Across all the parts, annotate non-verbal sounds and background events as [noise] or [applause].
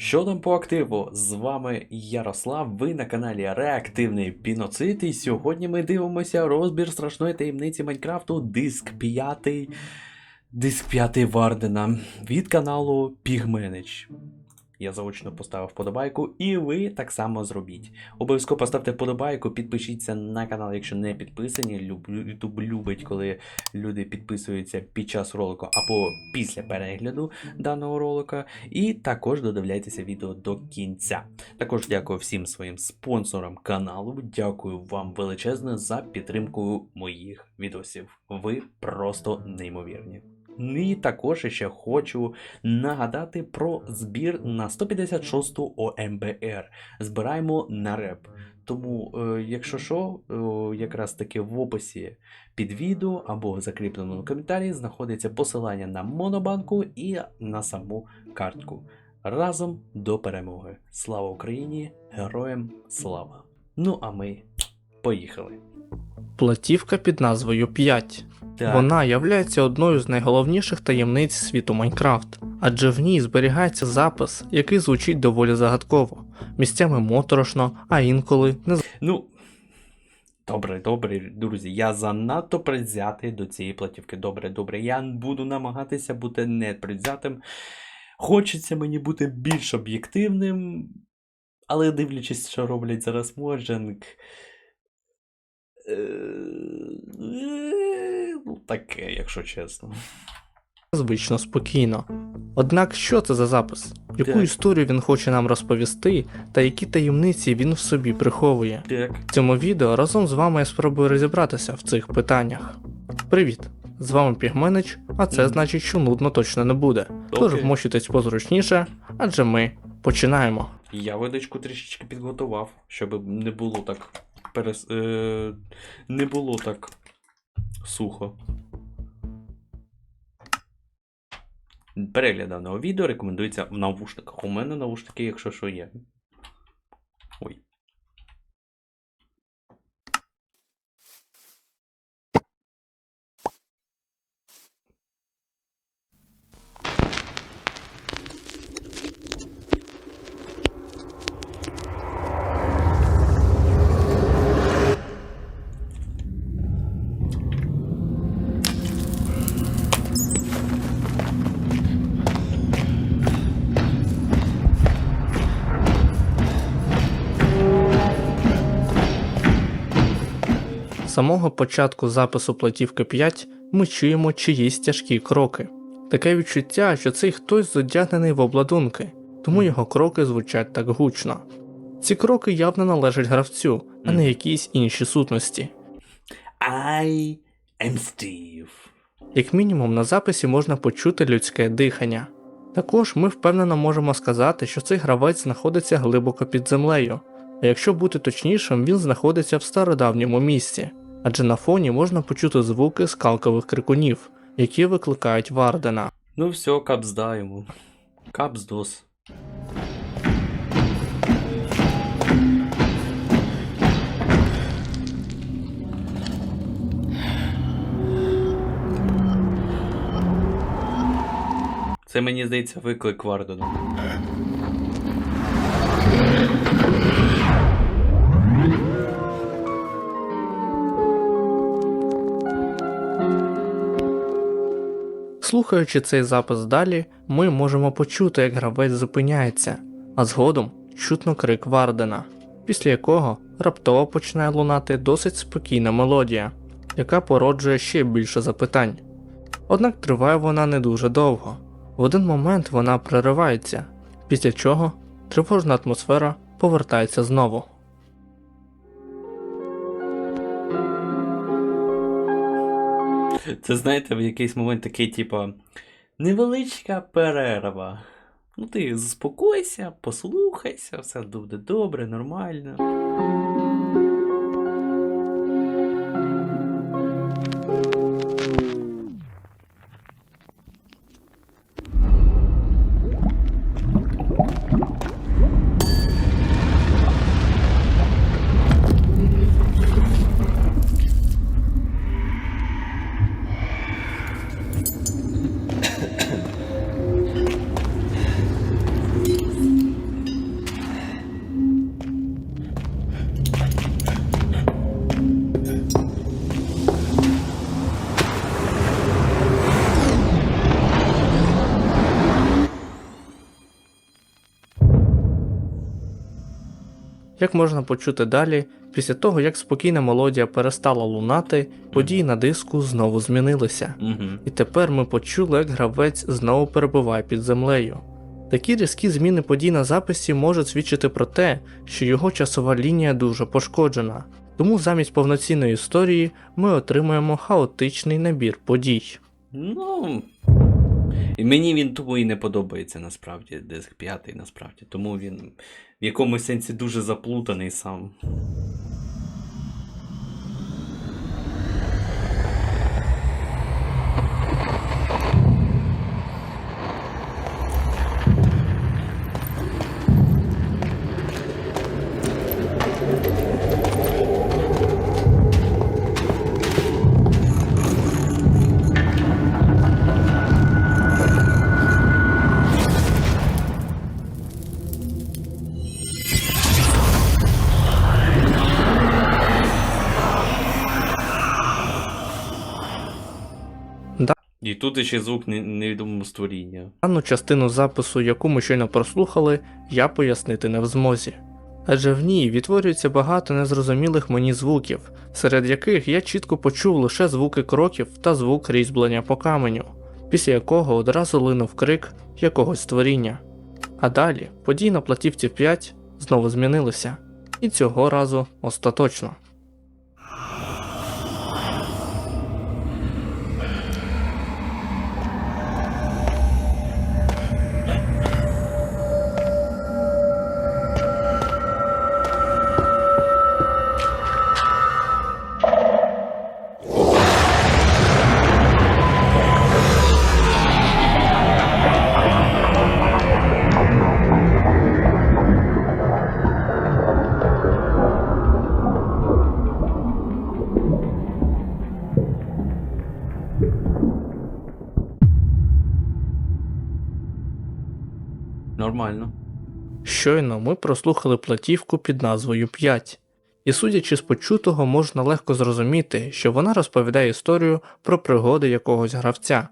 Що там по активу? З вами Ярослав, ви на каналі Реактивний Піноцит, і сьогодні ми дивимося розбір страшної таємниці Майнкрафту Диск 5. Диск 5 Вардена від каналу Pigmanage. Я заочно поставив вподобайку, і ви так само зробіть. Обов'язково поставте вподобайку, підпишіться на канал, якщо не підписані. YouTube любить, коли люди підписуються під час ролику або після перегляду даного ролика. І також додивляйтеся відео до кінця. Також дякую всім своїм спонсорам каналу. Дякую вам величезне за підтримку моїх відосів. Ви просто неймовірні. І також ще хочу нагадати про збір на 156-ту ОМБР. Збираємо на реп. Тому, е, якщо що, е, якраз таки в описі під відео або закріпленому коментарі знаходиться посилання на монобанку і на саму картку. Разом до перемоги. Слава Україні! Героям слава! Ну а ми поїхали. Платівка під назвою 5. Так, Вона являється одною з найголовніших таємниць світу Майнкрафт, адже в ній зберігається запис, який звучить доволі загадково, місцями моторошно, а інколи не ну. Добре, добре, друзі, я занадто предвзятий до цієї платівки. Добре, добре. Я буду намагатися бути не предвзятим. Хочеться мені бути більш об'єктивним, але дивлячись, що роблять зараз Моджанг. Таке, якщо чесно. звично спокійно. Однак що це за запис? Яку Так. історію він хоче нам розповісти, та які таємниці він в собі приховує? Так. В цьому відео разом з вами я спробую розібратися в цих питаннях. Привіт! З вами Пігменич, а це значить, що нудно точно не буде. Тож Окей. вмощуйтесь позручніше, адже ми починаємо. Я видочку трішечки підготував, щоб не було так перес... е... не було так сухо. Перегляд даного відео рекомендується в навушниках. У мене навушники, якщо що є. Самого початку запису платівки 5 ми чуємо чиїсь тяжкі кроки. Таке відчуття, що цей хтось зодягнений в обладунки, тому його кроки звучать так гучно. Ці кроки явно належать гравцю, а не якійсь іншій сутності. I am Steve. Як мінімум на записі можна почути людське дихання. Також ми впевнено можемо сказати, що цей гравець знаходиться глибоко під землею, а якщо бути точнішим, він знаходиться в стародавньому місці, адже на фоні можна почути звуки скалкових крикунів, які викликають Вардена. Ну все, капзда йому. Капздос. Це мені здається виклик Вардена. Слухаючи цей запис далі, ми можемо почути, як гравець зупиняється, а згодом чутно крик Вардена, після якого раптово починає лунати досить спокійна мелодія, яка породжує ще більше запитань. Однак триває вона не дуже довго. В один момент вона переривається, після чого тривожна атмосфера повертається знову. Це знаєте, в якийсь момент такий, типу, невеличка перерва. Ну ти заспокойся, послухайся, все буде добре, нормально. Як можна почути далі, після того як спокійна мелодія перестала лунати, події на диску знову змінилися. Угу. І тепер ми почули, як гравець знову перебуває під землею. Такі різкі зміни подій на записі можуть свідчити про те, що його часова лінія дуже пошкоджена, тому замість повноцінної історії ми отримуємо хаотичний набір подій. Ну. І мені він тому і не подобається насправді, диск 5 насправді. Тому він в якомусь сенсі дуже заплутаний сам. Тут ще звук невідомого створіння. Дану частину запису, яку ми щойно прослухали, я пояснити не в змозі. Адже в ній відтворюється багато незрозумілих мені звуків, серед яких я чітко почув лише звуки кроків та звук різьблення по каменю, після якого одразу линув крик якогось створіння. А далі події на платівці 5 знову змінилися, і цього разу остаточно. Нормально. Щойно ми прослухали платівку під назвою 5, і судячи з почутого, можна легко зрозуміти, що вона розповідає історію про пригоди якогось гравця.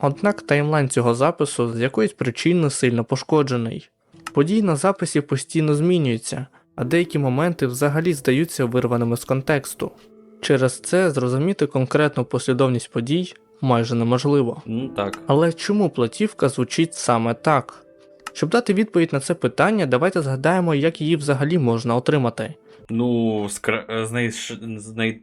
Однак таймлайн цього запису з якоїсь причини сильно пошкоджений. Події на записі постійно змінюються, а деякі моменти взагалі здаються вирваними з контексту. Через це зрозуміти конкретну послідовність подій майже неможливо. Ну так. Але чому платівка звучить саме так? Щоб дати відповідь на це питання, давайте згадаємо, як її взагалі можна отримати. Ну, скра... знаєш, знай...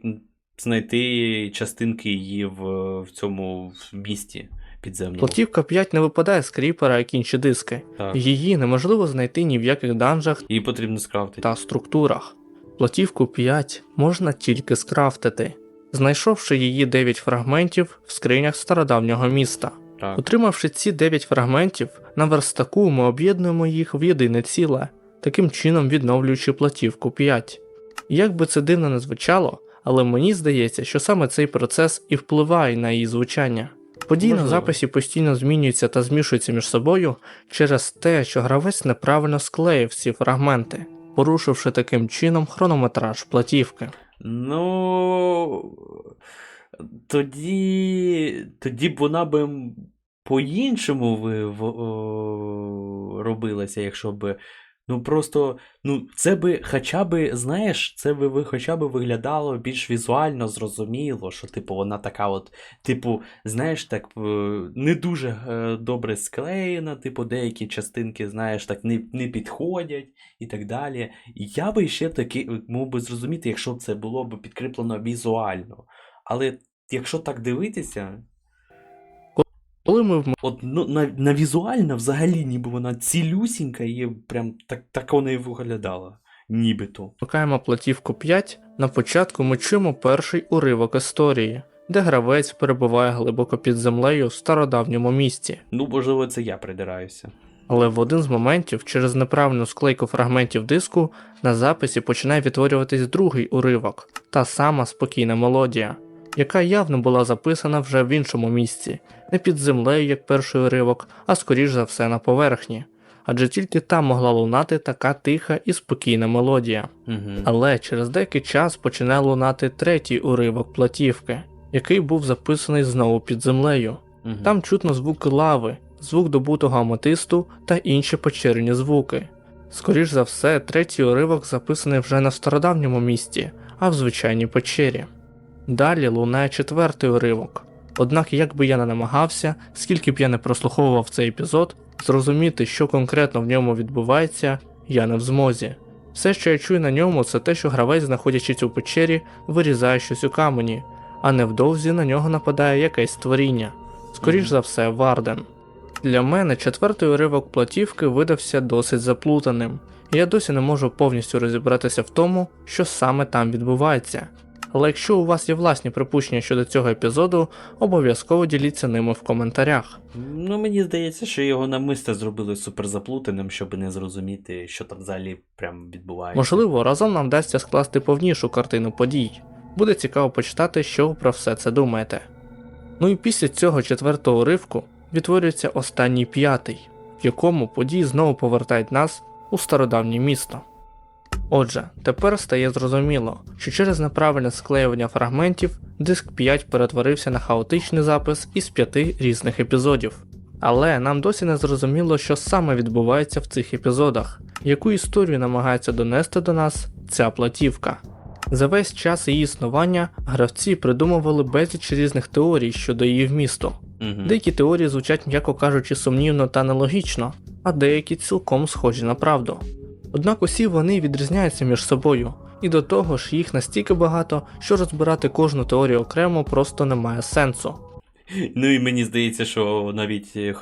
знайти частинки її в, в цьому в місті підземному. Платівка 5 не випадає з кріпера, як інші диски. Так. Її неможливо знайти ні в яких данжах Її потрібно скрафтити. та структурах. Платівку 5 можна тільки скрафтити, знайшовши її 9 фрагментів в скринях стародавнього міста. Так. Отримавши ці 9 фрагментів, на верстаку ми об'єднуємо їх в єдине ціле, таким чином відновлюючи платівку 5. Як би це дивно не звучало, але мені здається, що саме цей процес і впливає на її звучання. Події на записі постійно змінюються та змішуються між собою через те, що гравець неправильно склеїв ці фрагменти, порушивши таким чином хронометраж платівки. Ну. Тоді. Тоді б вона би по-іншому робилася, якщо б. Ну просто, ну, це би хоча би, знаєш, це би хоча б виглядало більш візуально зрозуміло, що, типу, вона така от, типу, знаєш, так е, не дуже е, добре склеєна, типу, деякі частинки, знаєш, так не, не підходять і так далі. Я би ще таки мог би зрозуміти, якщо б це було б підкріплено візуально. Але якщо так дивитися, Коли ми вм- от ну, на, на візуально взагалі ніби вона цілюсінька і прям так, так вона і виглядала. Нібито. вмикаємо платівку 5, на початку ми чуємо перший уривок історії, де гравець перебуває глибоко під землею в стародавньому місті. Ну, можливо, це я придираюся. Але в один з моментів, через неправильну склейку фрагментів диску, на записі починає відтворюватись другий уривок, та сама спокійна мелодія, яка явно була записана вже в іншому місці, не під землею, як перший уривок, а скоріш за все на поверхні. Адже тільки там могла лунати така тиха і спокійна мелодія. Угу. Але через деякий час починає лунати третій уривок платівки, який був записаний знову під землею. угу. Там чутно звуки лави, звук добутого аметисту та інші печерні звуки. Скоріш за все, третій уривок записаний вже в стародавньому місті, а в звичайній печері. Далі лунає четвертий уривок. Однак, як би я не намагався, скільки б я не прослуховував цей епізод, зрозуміти, що конкретно в ньому відбувається, я не в змозі. Все, що я чую на ньому, це те, що гравець, знаходячись у печері, вирізає щось у камені, а невдовзі на нього нападає якесь створіння. Скоріш за все, Варден. Для мене четвертий уривок платівки видався досить заплутаним, і я досі не можу повністю розібратися в тому, що саме там відбувається. Але якщо у вас є власні припущення щодо цього епізоду, обов'язково діліться ними в коментарях. Ну, мені здається, що його намисто зробили суперзаплутаним, щоб не зрозуміти, що там взагалі прям відбувається. Можливо, разом нам вдасться скласти повнішу картину подій. Буде цікаво почитати, що ви про все це думаєте. Ну і після цього четвертого уривку відтворюється останній п'ятий, в якому події знову повертають нас у стародавнє місто. Отже, тепер стає зрозуміло, що через неправильне склеювання фрагментів диск 5 перетворився на хаотичний запис із п'яти різних епізодів. Але нам досі не зрозуміло, що саме відбувається в цих епізодах, яку історію намагається донести до нас ця платівка. За весь час її існування гравці придумували безліч різних теорій щодо її вмісту. Мгм. Деякі теорії звучать, м'яко кажучи, сумнівно та нелогічно, а деякі цілком схожі на правду. Однак усі вони відрізняються між собою, і до того ж їх настільки багато, що розбирати кожну теорію окремо просто немає сенсу. Ну і мені здається, що навіть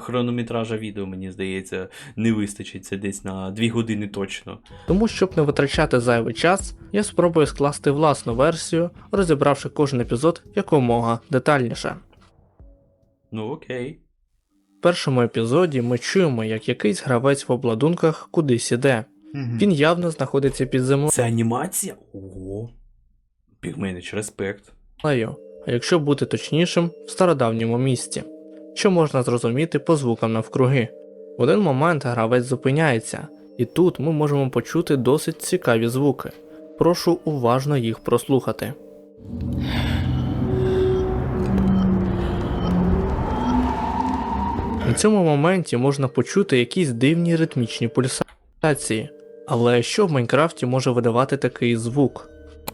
хронометража відео, мені здається, не вистачить це десь на 2 години точно. Тому, щоб не витрачати зайвий час, я спробую скласти власну версію, розібравши кожен епізод якомога детальніше. Ну окей. В першому епізоді ми чуємо, як якийсь гравець в обладунках кудись іде. Він явно знаходиться під землею. Це анімація? Ого. Пігменич, респект. а якщо бути точнішим, в стародавньому місті, що можна зрозуміти по звукам навкруги. В один момент гравець зупиняється, і тут ми можемо почути досить цікаві звуки. Прошу уважно їх прослухати. На цьому моменті можна почути якісь дивні ритмічні пульсації. Але що в Майнкрафті може видавати такий звук?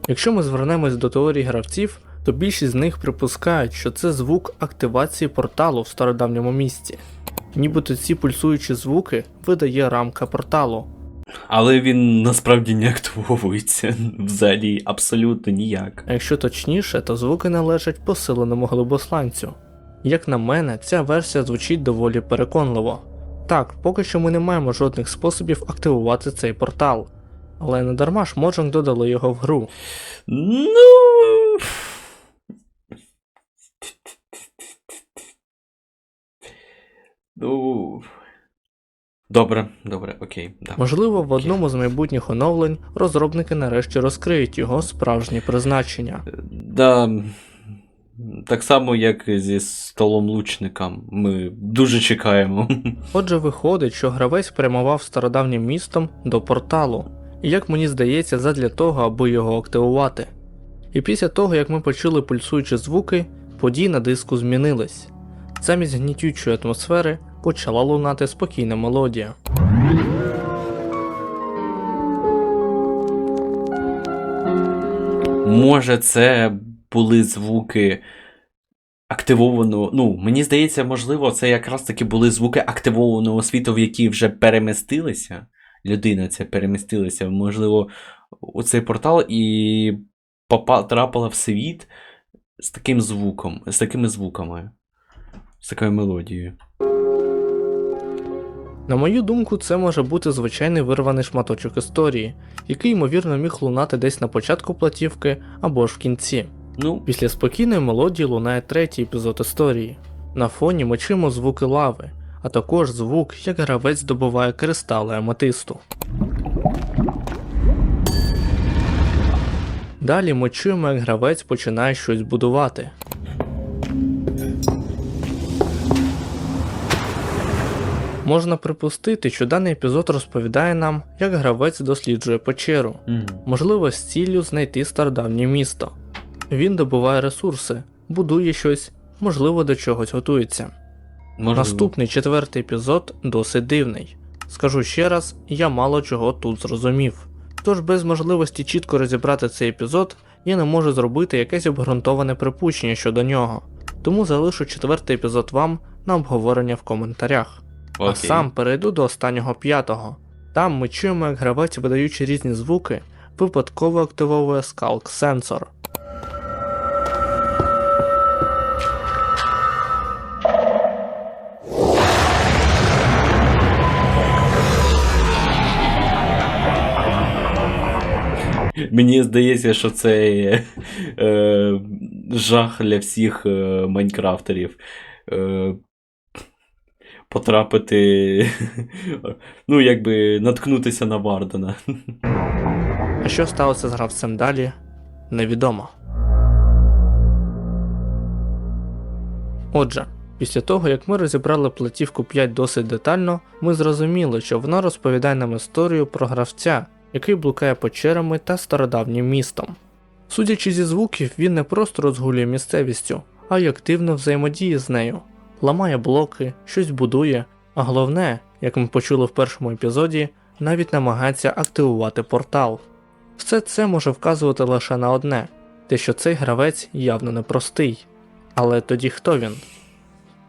Якщо ми звернемось до теорії гравців, то більшість з них припускають, що це звук активації порталу в стародавньому місті. Нібито ці пульсуючі звуки видає рамка порталу. Але він насправді не активовується взагалі абсолютно ніяк. А якщо точніше, то звуки належать посиленому глибосланцю. Як на мене, ця версія звучить доволі переконливо. Так, поки що ми не маємо жодних способів активувати цей портал, але не дарма ж Mojang додали його в гру. Ну. Ну. Добре, добре, окей. Да. Можливо, в одному з майбутніх оновлень розробники нарешті розкриють його справжнє призначення. Да. Так само, як зі столом лучникам. Ми дуже чекаємо. [laughs] Отже, виходить, що гравець прямував стародавнім містом до порталу, і як мені здається, задля того, аби його активувати. І після того, як ми почули пульсуючі звуки, події на диску змінились. Замість гнітючої атмосфери почала лунати спокійна мелодія. Може, це були звуки активованого. Ну, мені здається, можливо, це якраз таки були звуки активованого світу, в які вже перемістилися. Людина ця перемістилася, можливо, у цей портал і потрапила в світ з таким звуком, з такими звуками, з такою мелодією. На мою думку, це може бути звичайний вирваний шматочок історії, який ймовірно міг лунати десь на початку платівки або ж в кінці. Ну, Після спокійної мелодії лунає третій епізод історії. На фоні ми чуємо звуки лави, а також звук, як гравець добуває кристали аметисту. Далі ми чуємо, як гравець починає щось будувати. Можна припустити, що даний епізод розповідає нам, як гравець досліджує печеру, можливо, з ціллю знайти стародавнє місто. Він добуває ресурси, будує щось, можливо, до чогось готується. можливо. Наступний четвертий епізод досить дивний. Скажу ще раз, я мало чого тут зрозумів. Тож без можливості чітко розібрати цей епізод, я не можу зробити якесь обґрунтоване припущення щодо нього. Тому залишу четвертий епізод вам на обговорення в коментарях. А сам перейду до останнього п'ятого. Там ми чуємо, як гравець, видаючи різні звуки, випадково активовує скалк сенсор. Мені здається, що це е, жах для всіх е, майнкрафтерів. Е, потрапити. ну, якби наткнутися на Вардена. А що сталося з гравцем далі, невідомо. Отже, після того як ми розібрали платівку 5 досить детально, ми зрозуміли, що вона розповідає нам історію про гравця, який блукає печерами та стародавнім містом. Судячи зі звуків, він не просто розгулює місцевістю, а й активно взаємодіє з нею, ламає блоки, щось будує, а головне, як ми почули в першому епізоді, навіть намагається активувати портал. Все це може вказувати лише на одне: те, що цей гравець явно непростий. Але тоді хто він?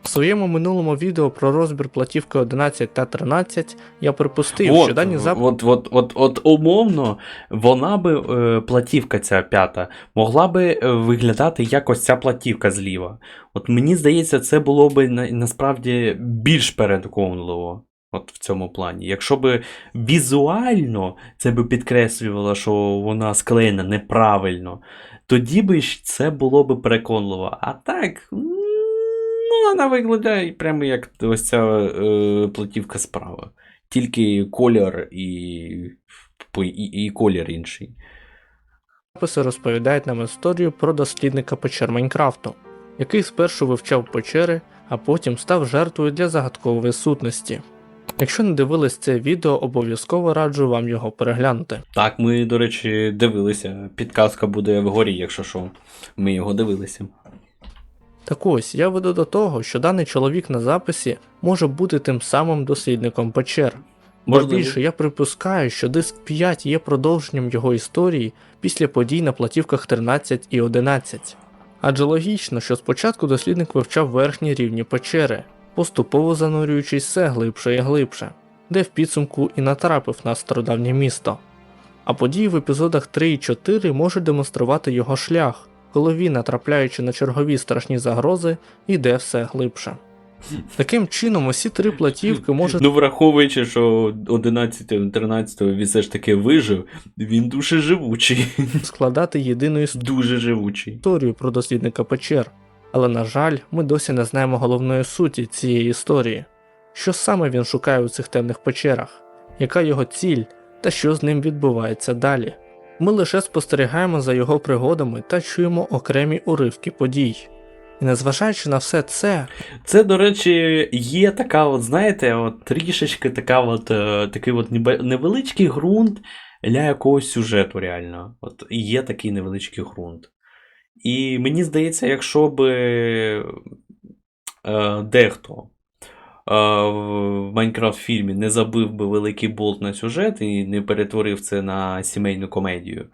В своєму минулому відео про розбір платівки 11 та 13 я припустив, що дані запити от, от, от, от умовно, вона би, е, платівка ця п'ята, могла би е, виглядати як ось ця платівка зліва. От мені здається, це було би на, насправді більш переконливо. От в цьому плані. Якщо би візуально це би підкреслювало, що вона склеєна неправильно, тоді би це було би переконливо. А так, м, ну, вона виглядає прямо як ось ця е, платівка справа. Тільки колір і, і, і колір інший. записи розповідають нам історію про дослідника печер Майнкрафту, який спершу вивчав печери, а потім став жертвою для загадкової сутності. Якщо не дивились це відео, обов'язково раджу вам його переглянути. Так, ми, до речі, дивилися. Підказка буде вгорі, якщо що. Ми його дивилися. Так ось, я веду до того, що даний чоловік на записі може бути тим самим дослідником печер. Бо Можливо. більше я припускаю, що диск 5 є продовженням його історії після подій на платівках 13 і 11. Адже логічно, що спочатку дослідник вивчав верхні рівні печери, поступово занурюючись все глибше і глибше, де в підсумку і натрапив на стародавнє місто. А події в епізодах 3 і 4 можуть демонструвати його шлях, коли він, натрапляючи на чергові страшні загрози, йде все глибше. Таким чином, усі три платівки можуть Ну, враховуючи, що 11 13 він все ж таки вижив, він дуже живучий. складати єдину Дуже живучий. історію про дослідника печер, але, на жаль, ми досі не знаємо головної суті цієї історії. Що саме він шукає у цих темних печерах, яка його ціль та що з ним відбувається далі. Ми лише спостерігаємо за його пригодами та чуємо окремі уривки подій. І незважаючи на все це, Це, до речі, є така, от, знаєте, от трішечки така от, е, такий от невеличкий ґрунт для якогось сюжету, реально. От є такий невеличкий ґрунт. І мені здається, якщо би е, дехто в Майнкрафт фільмі не забив би великий болт на сюжет і не перетворив це на сімейну комедію,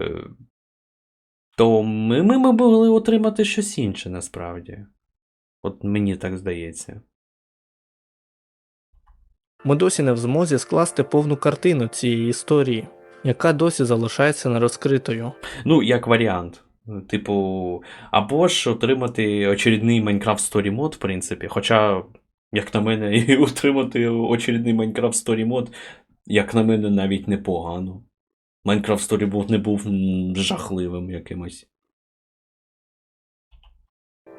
е, то ми, ми могли отримати щось інше насправді. От мені так здається. ми досі не в змозі скласти повну картину цієї історії, яка досі залишається нерозкритою. Ну, як варіант. Типу, або ж отримати очередний Minecraft Story Mode, в принципі. Хоча, як на мене, [laughs] і отримати очередний Minecraft Story Mode, як на мене, навіть непогано. Minecraft Story Mode не був жахливим якимось.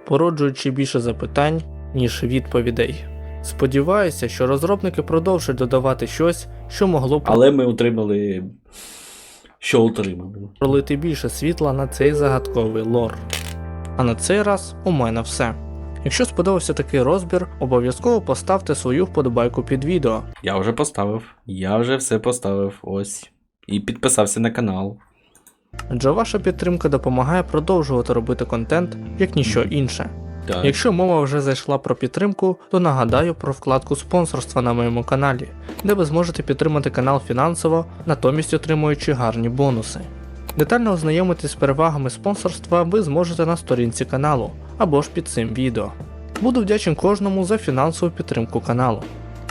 породжуючи більше запитань, ніж відповідей. Сподіваюся, що розробники продовжать додавати щось, що могло б Але ми отримали. Що отримали? пролити більше світла на цей загадковий лор. А на цей раз у мене все. Якщо сподобався такий розбір, обов'язково поставте свою вподобайку під відео. Я вже поставив. Я вже все поставив. Ось. І підписався на канал. Адже ваша підтримка допомагає продовжувати робити контент як ніщо інше. Так. Якщо мова вже зайшла про підтримку, то нагадаю про вкладку спонсорства на моєму каналі, де ви зможете підтримати канал фінансово, натомість отримуючи гарні бонуси. Детально ознайомитись з перевагами спонсорства ви зможете на сторінці каналу або ж під цим відео. Буду вдячен кожному за фінансову підтримку каналу.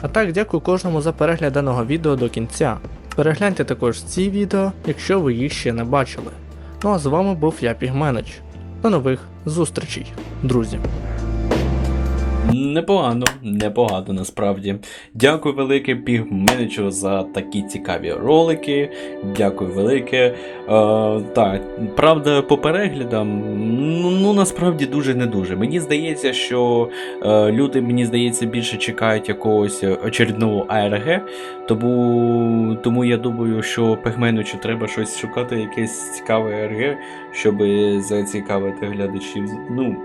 А так, дякую кожному за перегляд даного відео до кінця. Перегляньте також ці відео, якщо ви їх ще не бачили. Ну а з вами був я Пігменич. До нових зустрічей, друзі! Непогано, непогано насправді. Дякую велике Пігменичу за такі цікаві ролики. Дякую велике. Е, так, правда, по переглядам, ну, ну насправді дуже не дуже. Мені здається, що е, люди, мені здається, більше чекають якогось очередного АРГ. Тому, тому я думаю, що Пігменичу треба щось шукати, якесь цікаве АРГ, щоб зацікавити глядачів. Ну,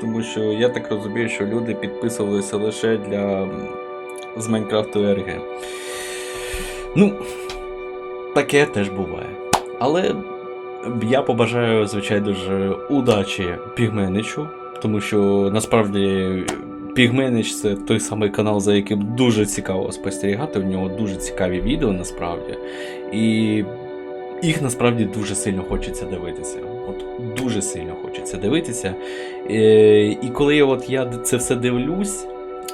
тому що я так розумію, що люди підписувалися лише для з Майнкрафту РГ. Ну, таке теж буває. Але я побажаю, звичайно ж, удачі Пігменичу, тому що насправді Пігменич це той самий канал, за яким дуже цікаво спостерігати. У нього дуже цікаві відео насправді. І їх насправді дуже сильно хочеться дивитися. От дуже сильно хочеться дивитися. Е, і коли от, я це все дивлюсь,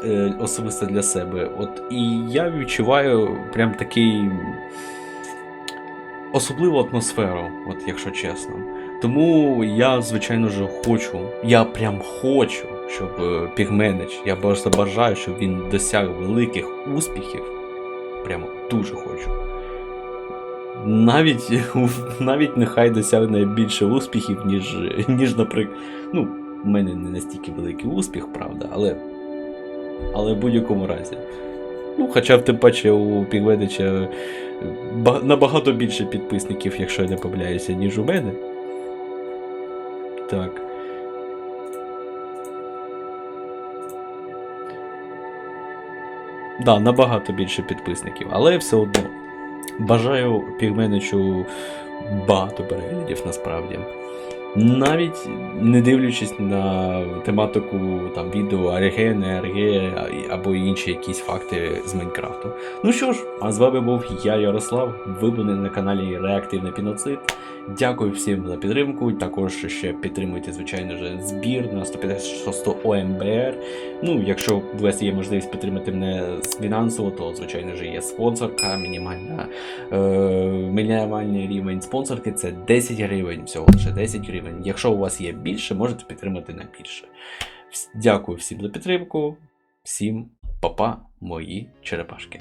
е, особисто для себе, от, і я відчуваю прям такий особливу атмосферу, от, якщо чесно. Тому я, звичайно ж, хочу, я прям хочу, щоб е, Пігменич, я просто бажаю, щоб він досяг великих успіхів. Прямо дуже хочу. Навіть, [laughs] навіть нехай досягне більше успіхів, ніж, ніж наприклад. Ну, в мене не настільки великий успіх, правда, але. Але в будь-якому разі. Ну, хоча тим паче у Пігведича набагато більше підписників, якщо я не помиляюся, ніж у мене. Так. Да, набагато більше підписників, але все одно. Бажаю Пігменичу багато переглядів насправді. Навіть не дивлячись на тематику там, відео АРГ, не АРГ або інші якісь факти з Майнкрафту. Ну що ж, а з вами був я, Ярослав. Ви були на каналі Реактивний Піноцид. Дякую всім за підтримку. Також ще підтримуйте, звичайно ж, збір на 156 ОМБР. Ну, якщо у вас є можливість підтримати мене фінансово, то звичайно ж є спонсорка, мінімальна е, мінімальний рівень спонсорки це 10 гривень, всього лише 10 гривень. Якщо у вас є більше, можете підтримати на більше. Дякую всім за підтримку, всім па-па, мої черепашки.